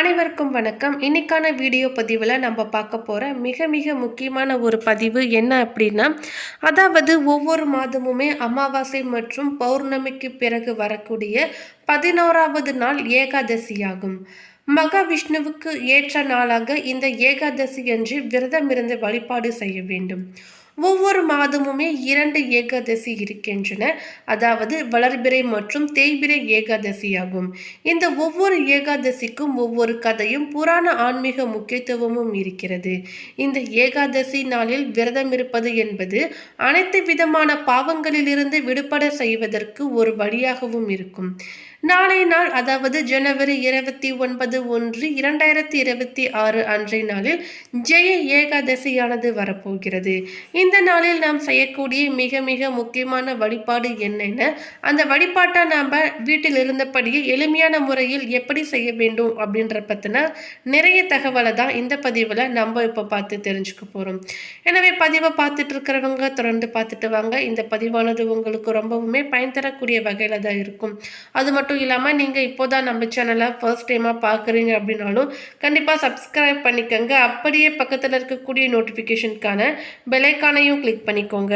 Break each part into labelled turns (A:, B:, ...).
A: அனைவருக்கும் வணக்கம். இன்னைக்கான வீடியோ பதிவில் நம்ம பார்க்க போகிற மிக மிக முக்கியமான ஒரு பதிவு என்ன அப்படின்னா அதாவது ஒவ்வொரு மாதமுமே அமாவாசை மற்றும் பௌர்ணமிக்கு பிறகு வரக்கூடிய பதினோராவது நாள் ஏகாதசியாகும். மகாவிஷ்ணுவுக்கு ஏற்ற நாளாக இந்த ஏகாதசி அன்று விரதமிருந்து வழிபாடு செய்ய வேண்டும். ஒவ்வொரு மாதமுமே இரண்டு ஏகாதசி இருக்கின்றன. அதாவது வளர்பிறை மற்றும் தேய்பிறை ஏகாதசியாகும். இந்த ஒவ்வொரு ஏகாதசிக்கும் ஒவ்வொரு கதையும் புராண ஆன்மீக முக்கியத்துவமும் இருக்கிறது. இந்த ஏகாதசி நாளில் விரதம் இருப்பது என்பது அனைத்து விதமான பாவங்களிலிருந்து விடுபட செய்வதற்கு ஒரு வழியாகவும் இருக்கும். நாளை நாள் அதாவது ஜனவரி இருபத்தி ஒன்பது ஒன்று இரண்டாயிரத்தி இருபத்தி ஆறு அன்றைய நாளில் ஜெய ஏகாதசியானது வரப்போகிறது. இந்த நாளில் நாம் செய்யக்கூடிய மிக மிக முக்கியமான வழிபாடு என்னென்ன? அந்த வழிபாட்டை நாம் வீட்டில் இருந்தபடியே எளிமையான முறையில் எப்படி செய்ய வேண்டும் அப்படின்ற பற்றின நிறைய தகவலை தான் இந்த பதிவில் நம்ம இப்போ பார்த்து தெரிஞ்சுக்க போகிறோம் எனவே பதிவை பார்த்துட்டு இருக்கிறவங்க தொடர்ந்து பார்த்துட்டு வாங்க. இந்த பதிவானது உங்களுக்கு ரொம்பவுமே பயன் தரக்கூடிய வகையில் தான் இருக்கும். அது மட்டும் மட்டும் இல்லாமல் நீங்கள் இப்போ தான் நம்ம சேனலை ஃபர்ஸ்ட் டைமாக பார்க்குறீங்க அப்படின்னாலும் கண்டிப்பாக சப்ஸ்கிரைப் பண்ணிக்கோங்க. அப்படியே பக்கத்தில் இருக்கக்கூடிய நோட்டிஃபிகேஷனுக்கான பெலைக்கானையும் கிளிக் பண்ணிக்கோங்க.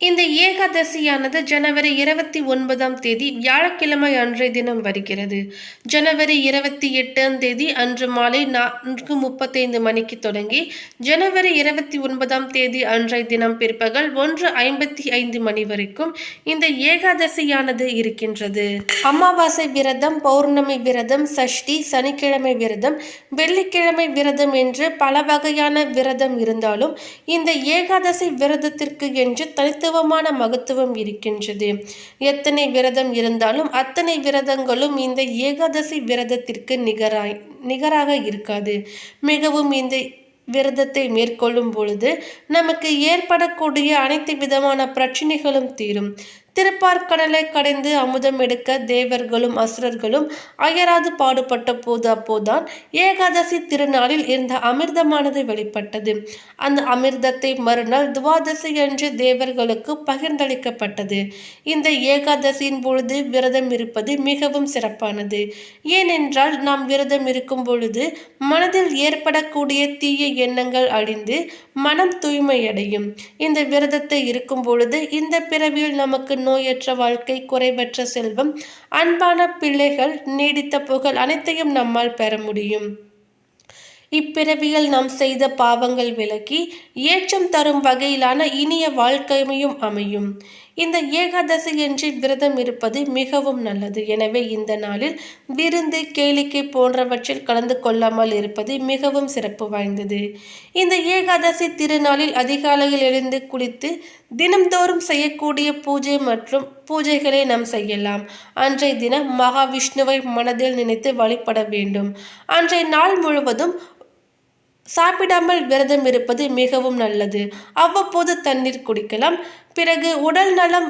A: இந்த ஏகாதசியானது ஜனவரி இருபத்தி ஒன்பதாம் தேதி வியாழக்கிழமை அன்றைய தினம் வருகிறது. ஜனவரி இருபத்தி எட்டாம் தேதி அன்று மாலை நான்கு முப்பத்தைந்து மணிக்கு தொடங்கி ஜனவரி இருபத்தி ஒன்பதாம் தேதி அன்றைய தினம் பிற்பகல் ஒன்று ஐம்பத்தி ஐந்து மணி வரைக்கும் இந்த ஏகாதசியானது இருக்கின்றது. அமாவாசை விரதம் பௌர்ணமி விரதம் சஷ்டி சனிக்கிழமை விரதம் வெள்ளிக்கிழமை விரதம் என்று பல வகையான விரதம் இருந்தாலும் இந்த ஏகாதசி விரதத்திற்கு என்று தனித்த தனித்துவமான மகத்துவம் இருக்கின்றது. எத்தனை விரதம் இருந்தாலும் அத்தனை விரதங்களும் இந்த ஏகாதசி விரதத்திற்கு நிகராய் நிகராக இருக்காது. மிகவும் இந்த விரதத்தை மேற்கொள்ளும் பொழுது நமக்கு ஏற்படக்கூடிய அனைத்து விதமான பிரச்சனைகளும் தீரும். திருப்பார்கடலை கடைந்து அமுதம் எடுக்க தேவர்களும் அசுரர்களும் அயராது பாடுபட்ட போது அப்போதான் ஏகாதசி திருநாளில் இருந்த அமிர்தமானது வெளிப்பட்டது. அந்த அமிர்தத்தை மறுநாள் துவாதசி என்று தேவர்களுக்கு பகிர்ந்தளிக்கப்பட்டது. இந்த ஏகாதசியின் பொழுது விரதம் இருப்பது மிகவும் சிறப்பானது. ஏனென்றால் நாம் விரதம் இருக்கும் பொழுது மனதில் ஏற்படக்கூடிய தீய எண்ணங்கள் அழிந்து மனம் தூய்மையடையும். இந்த விரதத்தை இருக்கும் பொழுது இந்த பிறவியில் நமக்கு நோயற்ற வாழ்க்கை குறைவற்ற செல்வம் அன்பான பிள்ளைகள் நீடித்த புகழ் அனைத்தையும் நம்மால் பெற முடியும். இப்பிறவியில் நாம் செய்த பாவங்கள் விலக்கி ஏற்றம் தரும் வகையிலான இனிய வாழ்க்கையும் அமையும். இந்த ஏகாதசி என்று விரதம் இருப்பது மிகவும் நல்லது. எனவே இந்த நாளில் விருந்து கேளிக்கை போன்றவற்றில் கலந்து கொள்ளாமல் இருப்பது மிகவும் சிறப்பு வாய்ந்தது. இந்த ஏகாதசி திருநாளில் அதிகாலையில் எழுந்து குளித்து தினம்தோறும் செய்யக்கூடிய பூஜை மற்றும் பூஜைகளை நாம் செய்யலாம். அன்றைய தினம் மகாவிஷ்ணுவை மனதில் நினைத்து வழிபட வேண்டும். அன்றைய நாள் முழுவதும் சாப்பிடாமல் விரதம் இருப்பது மிகவும் நல்லது. அவ்வப்போது தண்ணீர் குடிக்கலாம். பிறகு உடல் நலம்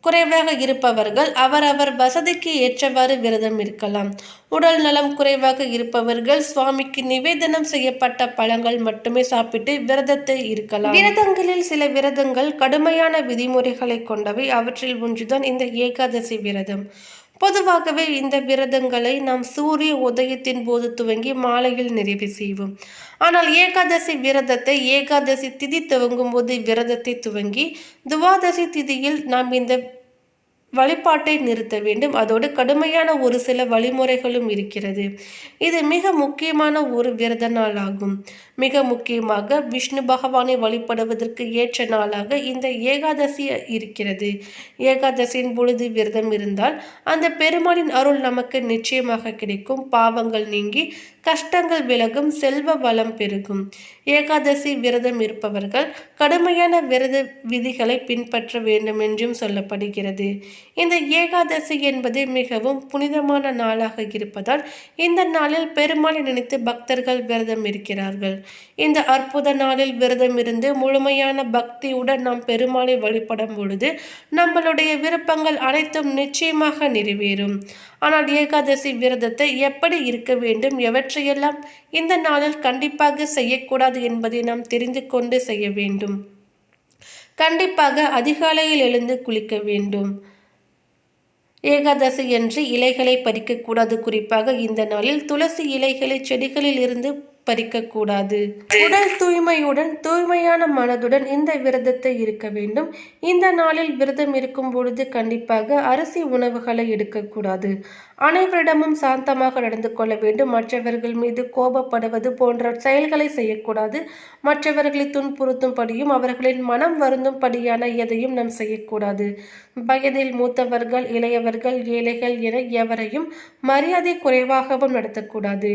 A: குறைவாக இருப்பவர்கள் அவரவர் வசதிக்கு ஏற்றவாறு விரதம் இருக்கலாம். உடல் நலம் குறைவாக இருப்பவர்கள் சுவாமிக்கு நிவேதனம் செய்யப்பட்ட பழங்கள் மட்டுமே சாப்பிட்டு விரதத்தை இருக்கலாம். விரதங்களில் சில விரதங்கள் கடுமையான விதிமுறைகளை கொண்டவை. அவற்றில் ஒன்றுதான் இந்த ஏகாதசி விரதம். பொதுவாகவே இந்த விரதங்களை நாம் சூரிய உதயத்தின் போது துவங்கி மாலையில் நிறைவு செய்வோம். ஆனால் ஏகாதசி விரதத்தை ஏகாதசி திதி துவங்கும் போது விரதத்தை துவங்கி துவாதசி திதியில் நாம் இந்த வழிபாட்டை நிறுத்த வேண்டும். அதோடு கடுமையான ஒரு சில வழிமுறைகளும் இருக்கிறது. இது மிக முக்கியமான ஒரு விரத நாள் ஆகும் மிக முக்கியமாக விஷ்ணு பகவானை வழிபடுவதற்கு ஏற்ற நாளாக இந்த ஏகாதசி இருக்கிறது. ஏகாதசியின் பொழுது விரதம் இருந்தால் அந்த பெருமாளின் அருள் நமக்கு நிச்சயமாக கிடைக்கும். பாவங்கள் நீங்கி கஷ்டங்கள் விலகும் செல்வ வளம் பெருகும். ஏகாதசி விரதம் இருப்பவர்கள் கடுமையான விரத விதிகளை பின்பற்ற வேண்டும் என்றும் சொல்லப்படுகிறது. இந்த ஏகாதசி என்பது மிகவும் புனிதமான நாளாக இருப்பதால் இந்த நாளில் பெருமாளை நினைத்து பக்தர்கள் விரதம் இருக்கிறார்கள். இந்த அற்புத நாளில் விரதம் இருந்து முழுமையான பக்தியுடன் நாம் பெருமாளை வழிபடும் பொழுது நம்மளுடைய விருப்பங்கள் அனைத்தும் நிச்சயமாக நிறைவேறும். ஆனால் ஏகாதசி விரதத்தை எப்படி இருக்க வேண்டும் எவற்றையெல்லாம் இந்த நாளில் கண்டிப்பாக செய்யக்கூடாது என்பதை நாம் தெரிந்து கொண்டு செய்ய வேண்டும். கண்டிப்பாக அதிகாலையில் எழுந்து குளிக்க வேண்டும். ஏகாதசி என்று இலைகளை பறிக்கக்கூடாது. குறிப்பாக இந்த நாளில் துளசி இலைகளை செடிகளில் இருந்து பறிக்கக்கூடாது. உடல் தூய்மையுடன் தூய்மையான மனதுடன் இந்த விரதத்தை இருக்க வேண்டும். இந்த நாளில் விரதம் இருக்கும் பொழுது கண்டிப்பாக அரிசி உணவுகளை எடுக்கக்கூடாது. அனைவரிடமும் சாந்தமாக நடந்து கொள்ள வேண்டும். மற்றவர்கள் மீது கோபப்படுவது போன்ற செயல்களை செய்யக்கூடாது. மற்றவர்களை துன்புறுத்தும்படியும் அவர்களின் மனம் வருந்தும்படியான எதையும் நாம் செய்யக்கூடாது. வயதில் மூத்தவர்கள் இளையவர்கள் ஏழைகள் என எவரையும் மரியாதை குறைவாகவும் நடத்தக்கூடாது.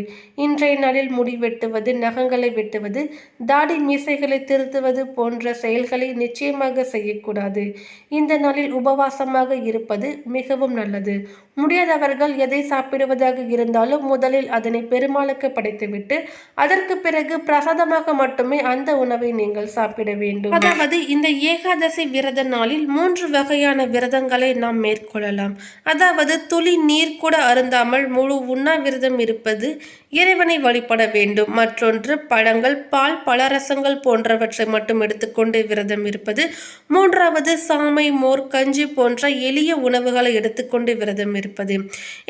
A: இன்றைய நாளில் முடி வெட்டுவது நகங்களை வெட்டுவது தாடி மீசைகளை திருத்துவது போன்ற செயல்களை நிச்சயமாக செய்யக்கூடாது. இந்த நாளில் உபவாசமாக இருப்பது மிகவும் நல்லது. முடியாதவர்கள் எதை சாப்பிடுவதாக இருந்தாலும் முதலில் அதனை பெருமாளுக்கு படைத்துவிட்டு அதற்கு பிறகு பிரசாதமாக மட்டுமே அந்த உணவை நீங்கள் சாப்பிட வேண்டும். அதாவது இந்த ஏகாதசி விரத நாளில் மூன்று வகையான விரதங்களை நாம் மேற்கொள்ளலாம். அதாவது துளி நீர் கூட அருந்தாமல் முழு உண்ணாவிரதம் இருப்பது இறைவனை வழிபட வேண்டும். மற்றொன்று பழங்கள் பால் பலரசங்கள் போன்றவற்றை மட்டும் எடுத்துக்கொண்டு விரதம் இருப்பது. மூன்றாவது சாமை மோர் கஞ்சி போன்ற எளிய உணவுகளை எடுத்துக்கொண்டு விரதம் இருப்பது.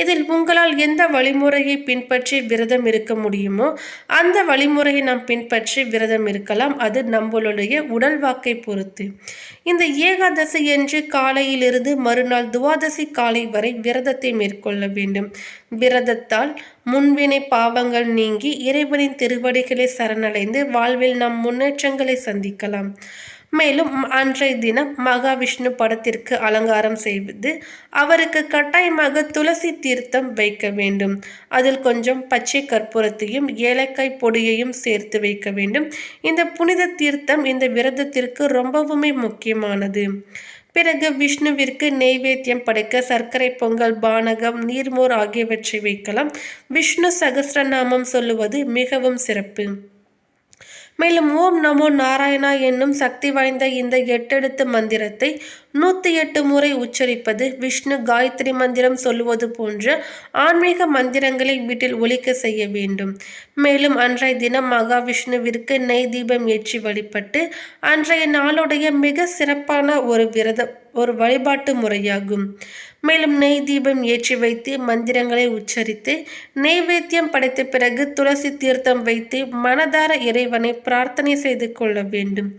A: இதில் உங்களால் எந்த வழிமுறையை பின்பற்றி விரதம் இருக்க முடியுமோ அந்த வழிமுறையை நாம் பின்பற்றி விரதம் இருக்கலாம். அது நம்மளுடைய உடல் வாக்கை பொறுத்து. இந்த ஏகாதசி என்று காலையிலிருந்து மறுநாள் துவாதசி காலை வரை விரதத்தை மேற்கொள்ள வேண்டும். விரதத்தால் முன்வினை பாவங்கள் நீங்கி இறைவனின் திருவடிகளை சரணடைந்து வாழ்வில் நம் முன்னேற்றங்களை சந்திக்கலாம். மேலும் அன்றைய தினம் மகாவிஷ்ணு படத்திற்கு அலங்காரம் செய்வது அவருக்கு கட்டாயமாக துளசி தீர்த்தம் வைக்க வேண்டும். அதில் கொஞ்சம் பச்சை கற்பூரத்தையும் ஏலக்காய் பொடியையும் சேர்த்து வைக்க வேண்டும். இந்த புனித தீர்த்தம் இந்த விரதத்திற்கு ரொம்பவுமே முக்கியமானது. பிறகு விஷ்ணுவிற்கு நெய்வேத்தியம் படைக்க சர்க்கரை பொங்கல் பானகம் நீர்மோர் ஆகியவற்றை வைக்கலாம். விஷ்ணு சகசிரநாமம் சொல்லுவது மிகவும் சிறப்பு. மேலும் ஓம் நமோ நாராயணா என்னும் சக்தி வாய்ந்த இந்த எட்டெழுத்து மந்திரத்தை நூற்றி எட்டு முறை உச்சரிப்பது விஷ்ணு காயத்ரி மந்திரம் சொல்லுவது போன்ற ஆன்மீக மந்திரங்களை வீட்டில் ஒழிக்க செய்ய வேண்டும். மேலும் அன்றைய தினம் மகாவிஷ்ணுவிற்கு நெய் தீபம் ஏற்றி வழிபட்டு அன்றைய நாளுடைய மிக சிறப்பான ஒரு விரதம் ஒரு வழிபாட்டு முறையாகும். மேலும் நெய் தீபம் ஏற்றி வைத்து மந்திரங்களை உச்சரித்து நெய்வேத்தியம் படைத்த பிறகு துளசி தீர்த்தம் வைத்து மனதார இறைவனை பிரார்த்தனை செய்து கொள்ள வேண்டும்.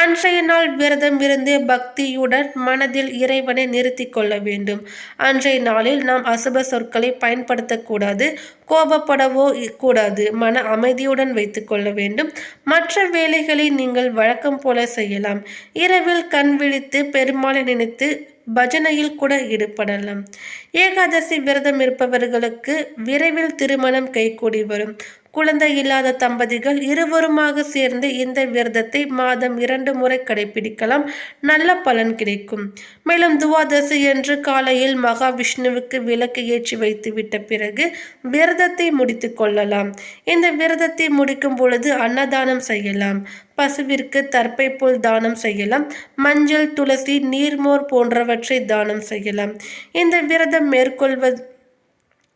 A: அன்றைய நாள் விரதம் இருந்து பக்தியுடன் மனதில் இறைவனை நிறுத்தி கொள்ள வேண்டும். அன்றைய நாளில் நாம் அசுப சொற்களை பயன்படுத்தக்கூடாது கோபப்படவோ கூடாது மன அமைதியுடன் வைத்துக்கொள்ள வேண்டும். மற்ற வேலைகளை நீங்கள் வழக்கம் போல செய்யலாம். இரவில் கண் விழித்து பெருமாளை நினைத்து பஜனையில் கூட ஈடுபடலாம். ஏகாதசி விரதம் இருப்பவர்களுக்கு விரைவில் திருமணம் கைகூடி வரும். குழந்தை இல்லாத தம்பதிகள் இருவருமாக சேர்ந்து இந்த விரதத்தை மாதம் இரண்டு முறை கடைபிடிக்கலாம். நல்ல பலன் கிடைக்கும். மேலும் துவாதசி என்று காலையில் மகாவிஷ்ணுவுக்கு விளக்கு ஏற்றி வைத்து விட்ட பிறகு விரதத்தை முடித்து கொள்ளலாம். இந்த விரதத்தை முடிக்கும் பொழுது அன்னதானம் செய்யலாம். பசுவிற்கு தற்பை போல் தானம் செய்யலாம். மஞ்சள் துளசி நீர்மோர் போன்றவற்றை தானம் செய்யலாம். இந்த விரதம் மேற்கொள்வது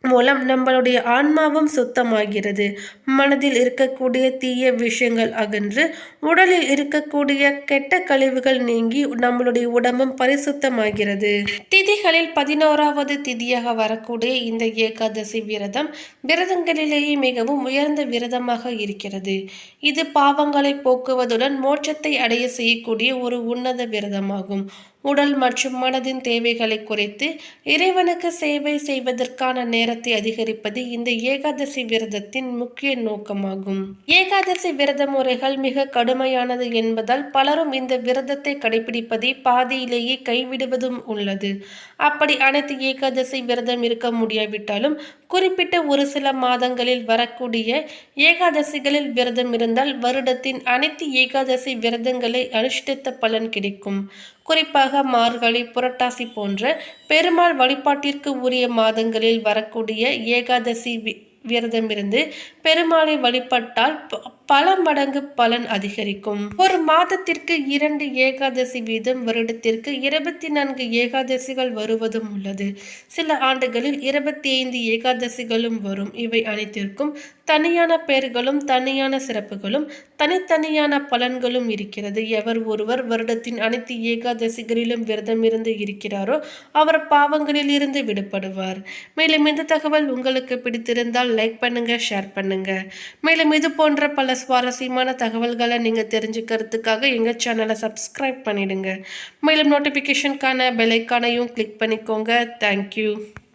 A: மூலம் நம்மளுடைய ஆன்மாவும் சுத்தமாகிறது. மனதில் இருக்கக்கூடிய தீய விஷயங்கள் அகன்று உடலில் இருக்கக்கூடிய கெட்ட கழிவுகள் நீங்கி நம்மளுடைய உடம்பும் பரிசுத்தமாகிறது. திதிகளில் பதினோராவது திதியாக வரக்கூடிய இந்த ஏகாதசி விரதம் விரதங்களிலேயே மிகவும் உயர்ந்த விரதமாக இருக்கிறது. இது பாவங்களை போக்குவதுடன் மோட்சத்தை அடைய செய்யக்கூடிய ஒரு உன்னத விரதமாகும். உடல் மற்றும் மனதின் தேவைகளை குறைத்து இறைவனுக்கு சேவை செய்வதற்கான நேரத்தை அதிகரிப்பது இந்த ஏகாதசி விரதத்தின் முக்கிய நோக்கமாகும். ஏகாதசி விரத முறைகள் மிக கடுமையானது என்பதால் பலரும் இந்த விரதத்தை கடைபிடிப்பதை பாதியிலேயே கைவிடுவதும் உள்ளது. அப்படி அனைத்து ஏகாதசி விரதம் இருக்க முடியாவிட்டாலும் குறிப்பிட்ட ஒரு சில மாதங்களில் வரக்கூடிய ஏகாதசிகளில் விரதம் இருந்தால் வருடத்தின் அனைத்து ஏகாதசி விரதங்களை அனுஷ்டித்த பலன் கிடைக்கும். குறிப்பாக மார்கழி புரட்டாசி போன்ற பெருமாள் வழிபாட்டிற்கு உரிய மாதங்களில் வரக்கூடிய ஏகாதசி விரதமிருந்து பெருமாளை வழிபட்டால் பல மடங்கு பலன் அதிகரிக்கும். ஒரு மாதத்திற்கு இரண்டு ஏகாதசி வீதம் வருடத்திற்கு இருபத்தி நான்கு ஏகாதசிகள் வருவதும் உள்ளது. சில ஆண்டுகளில் இருபத்தி ஐந்து ஏகாதசிகளும் வரும். இவை அனைத்திற்கும் தனியான பெயர்களும் தனியான சிறப்புகளும் தனித்தனியான பலன்களும் இருக்கிறது. எவர் ஒருவர் வருடத்தின் அனைத்து ஏகாதசிகளிலும் விரதம் இருந்து இருக்கிறாரோ அவர் பாவங்களில் இருந்து விடுபடுவார். மேலும் இந்த தகவல் உங்களுக்கு பிடித்திருந்தால் லைக் பண்ணுங்க ஷேர் பண்ணுங்க. மேலும் இது போன்ற பல சுவாரஸ்யமான தகவல்களை நீங்கள் தெரிஞ்சுக்கிறதுக்காக எங்கள் சேனலை சப்ஸ்கிரைப் பண்ணிவிடுங்க மேலும் நோட்டிஃபிகேஷனுக்கான பெலைக்கானையும் கிளிக் பண்ணிக்கோங்க. தேங்க்யூ